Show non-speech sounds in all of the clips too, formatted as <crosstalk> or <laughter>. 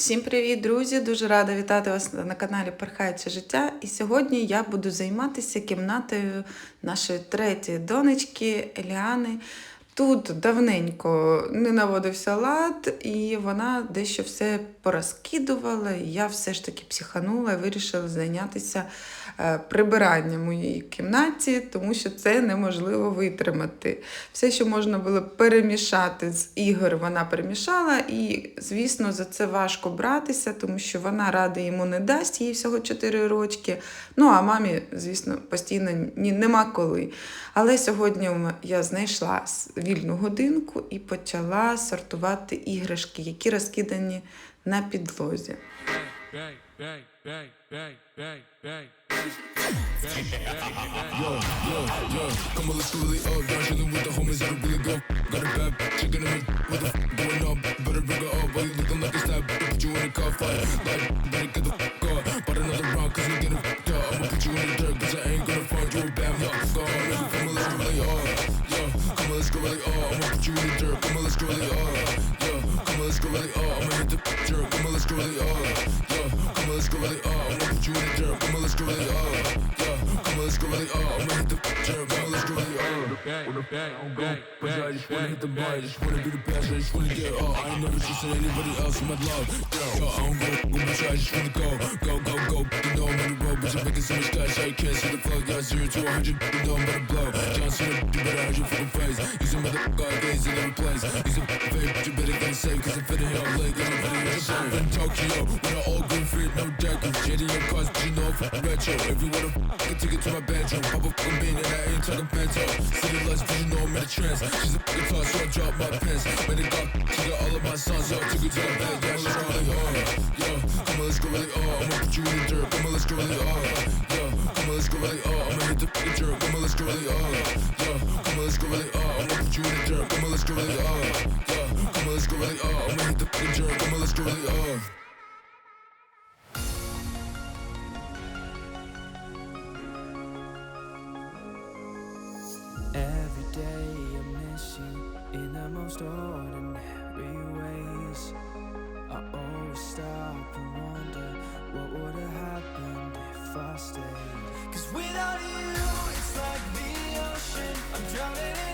Всім привіт, друзі! Дуже рада вітати вас на каналі Перхається життя. І сьогодні я буду займатися кімнатою нашої третьої донечки Еліани. Тут давненько не наводився лад, і вона дещо все порозкидувала. І я все ж таки психанула і вирішила зайнятися е, прибиранням у кімнаті, тому що це неможливо витримати. Все, що можна було перемішати з ігор, вона перемішала, і, звісно, за це важко братися, тому що вона ради йому не дасть, їй всього 4 рочки. Ну, а мамі, звісно, постійно ні, нема коли. Але сьогодні я знайшла вільну годинку і почала сортувати іграшки, які розкидані на підлозі. Bang, bang, bang, bang, bang, bang. Come on, let's go really up. Down chillin' with the homies that'll really go. Got a bad chick in the. What the f going up? Better bring her up. Why you looking like a stab? Put you in a car fight. Like, better get the f up. But another round, cause you getting f really up. Bang, bang, I just wanna hit the bar, bang. just wanna be the best, I just wanna get up. I ain't never trusted anybody else in my love. Yo, I don't go, bitch, I just wanna go, go, go, go. You know I'm on the road, bitch, I'm making so much cash, I can't see the fuck. Yeah, zero to a hundred, you know I'm about to blow. John Cena, you better hide fucking face. Use a motherfucker, I gaze in every place. Use a vape, but you better get safe, I'm fitting here, I'm late, cause I'm fitting here. In Tokyo, with an all green fit, no jacket. Jetty and but you know I'm fucking retro. If you wanna take it to my bedroom, pop a fucking bean, and I ain't talking bento. City lights, but you know I'm in a trance. She's a fucking toss, so I drop my pants. When it got, she got all of my songs, yo, took it to the bed, yeah, let's really hard. Yo, come on, let's go really hard. I'ma put you in the dirt, come on, let's go really hard. Yo, come on, let's go really hard. I'ma hit the fucking jerk, come on, let's go really hard. Yo, come on, let's go really hard. I'ma put you in the dirt, come on, let's go really hard. Yo, come on, let's go really hard. I'ma hit the fucking jerk, come on, let's go really hard. Most ordinary ways. I always stop and wonder what would have happened if I stayed. Cause without you, it's like the ocean. I'm drowning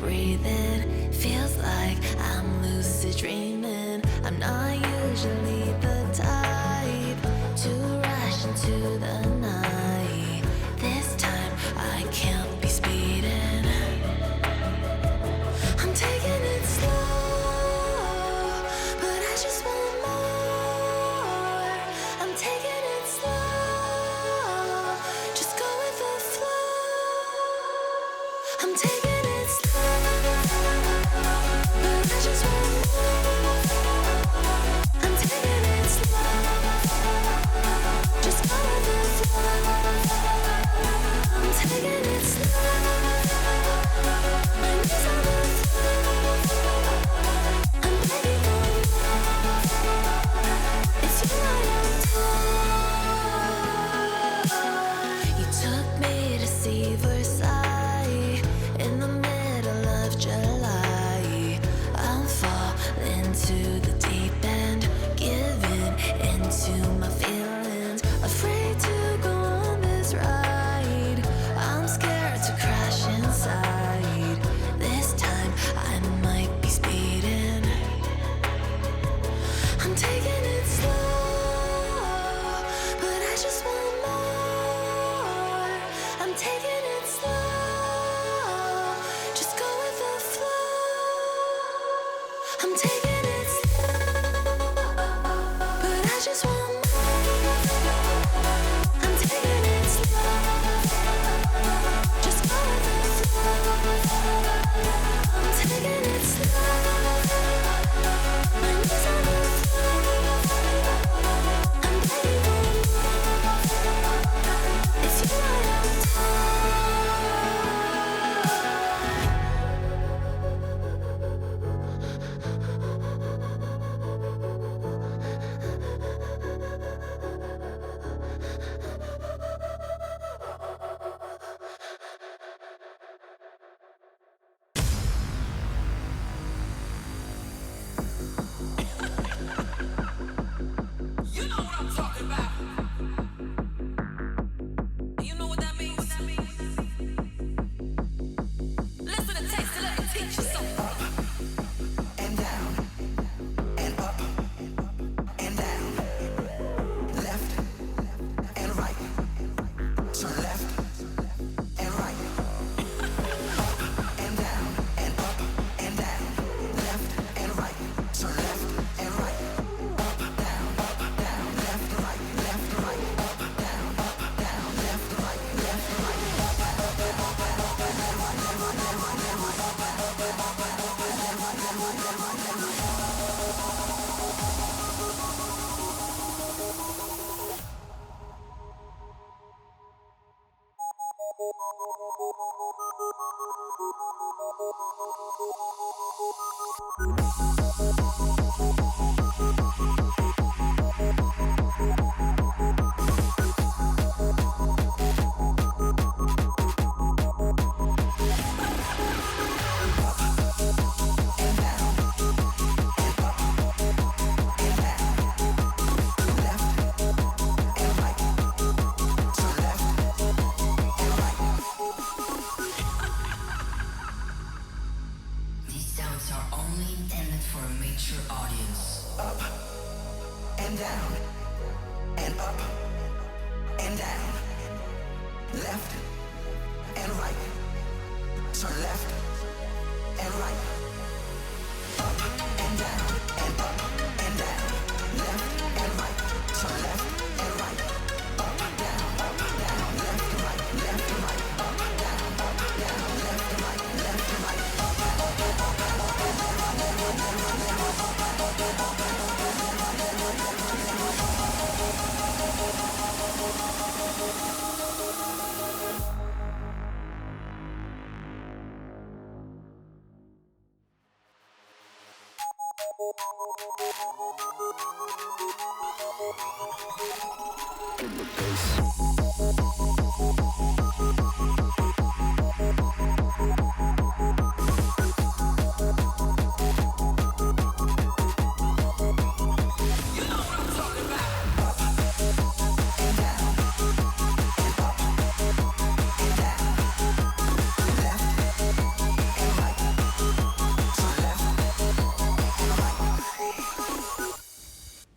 breathing. Feels like I'm lucid dreaming. I'm not usually the type to rush into the night. This time I can't be speeding. I'm taking it slow, but I just want more. I'm taking Thank you. In the bass.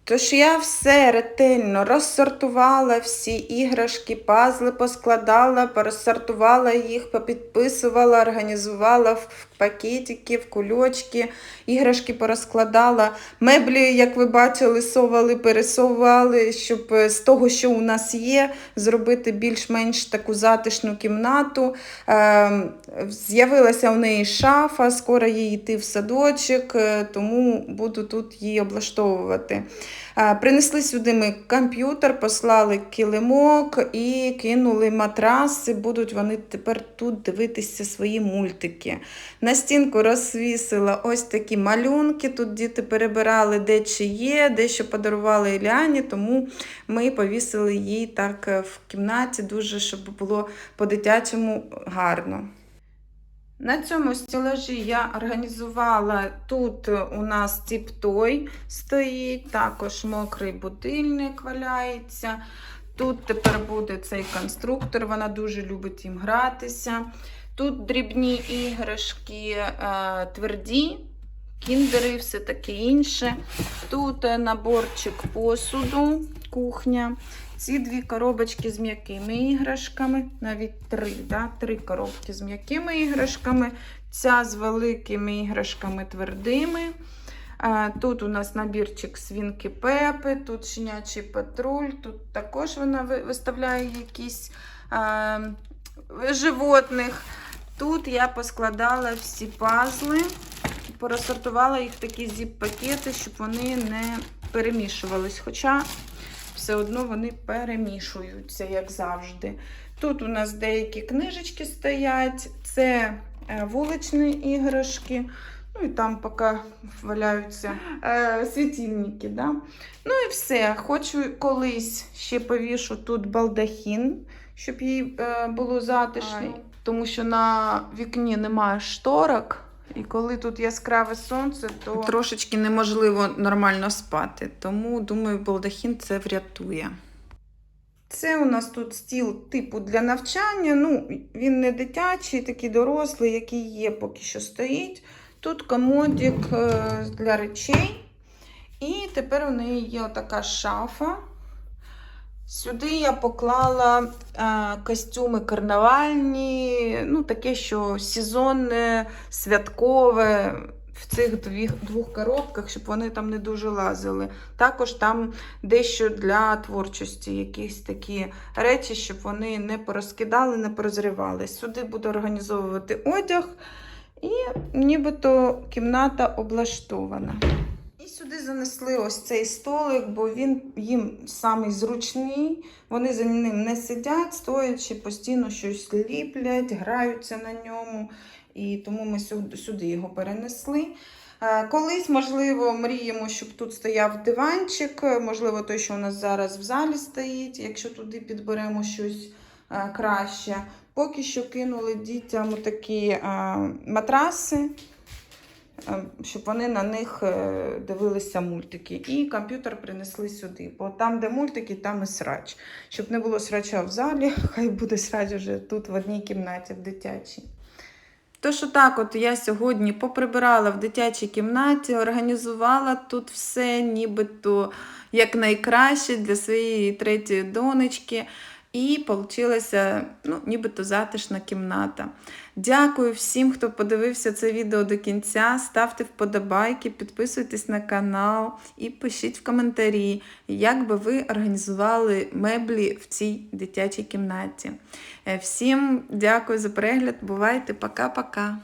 Тож я все ретельно розсортувала всі іграшки, пазли поскладала, порозсортувала їх, попідписувала, організувала в пакетики, в кульочки, іграшки порозкладала. Меблі, як ви бачили, совали, пересовували, щоб е, з того, що у нас є, зробити більш-менш таку затишну кімнату. Ем, З'явилася у неї шафа, скоро їй йти в садочок, е, тому буду тут її облаштовувати. Принесли сюди ми комп'ютер, послали килимок і кинули матраси. Будуть вони тепер тут дивитися свої мультики. На стінку розсвісила ось такі малюнки. Тут діти перебирали, де чи є, дещо подарували Іліані, тому ми повісили їй так е, в кімнаті, дуже щоб було по-дитячому гарно. На цьому стелажі я організувала тут у нас тіп-той стоїть, також мокрий будильник валяється. Тут тепер буде цей конструктор, вона дуже любить їм гратися. Тут дрібні іграшки е, тверді, кіндери, все таке інше. Тут е, наборчик посуду, кухня. Ці дві коробочки з м'якими іграшками, навіть три, да? три коробки з м'якими іграшками, ця з великими іграшками твердими. Тут у нас набірчик свінки Пепи, тут щенячий патруль, тут також вона виставляє якісь е, животних. Тут я поскладала всі пазли, порозсортувала їх в такі зіп-пакети, щоб вони не перемішувались. Хоча все одно вони перемішуються, як завжди. Тут у нас деякі книжечки стоять, це е, вуличні іграшки. Ну і там поки валяються е, світильники. Да? Ну і все. Хочу колись ще повішу тут балдахін, щоб їй е, було затишно. Тому що на вікні немає шторок. І коли тут яскраве сонце, то трошечки неможливо нормально спати. Тому, думаю, балдахін це врятує. Це у нас тут стіл типу для навчання. Ну, він не дитячий, такий дорослий, який є, поки що стоїть. Тут комодик е, для речей. І тепер у неї є отака шафа. Сюди я поклала е, костюми карнавальні, ну таке, що сезонне, святкове в цих дві, двох коробках, щоб вони там не дуже лазили. Також там дещо для творчості, якісь такі речі, щоб вони не порозкидали, не порозривали. Сюди буду організовувати одяг, і нібито кімната облаштована. І сюди занесли ось цей столик, бо він їм самий зручний. Вони за ним не сидять, стоячи, постійно щось ліплять, граються на ньому. І тому ми сюди, його перенесли. Е, Колись, можливо, мріємо, щоб тут стояв диванчик, можливо, той, що у нас зараз в залі стоїть, якщо туди підберемо щось е, краще. Поки що кинули дітям такі е, матраси, щоб вони на них е, дивилися мультики. І комп'ютер принесли сюди. Бо там, де мультики, там і срач. Щоб не було срача в залі, <laughs> хай буде срач вже тут в одній кімнаті, в дитячій. Тож отак от я сьогодні поприбирала в дитячій кімнаті, організувала тут все, нібито якнайкраще для своєї третьої донечки. І вийшла ну, нібито затишна кімната. Дякую всім, хто подивився це відео до кінця. Ставте вподобайки, підписуйтесь на канал і пишіть в коментарі, як би ви організували меблі в цій дитячій кімнаті. Е, Всім дякую за перегляд. Бувайте, пока-пока.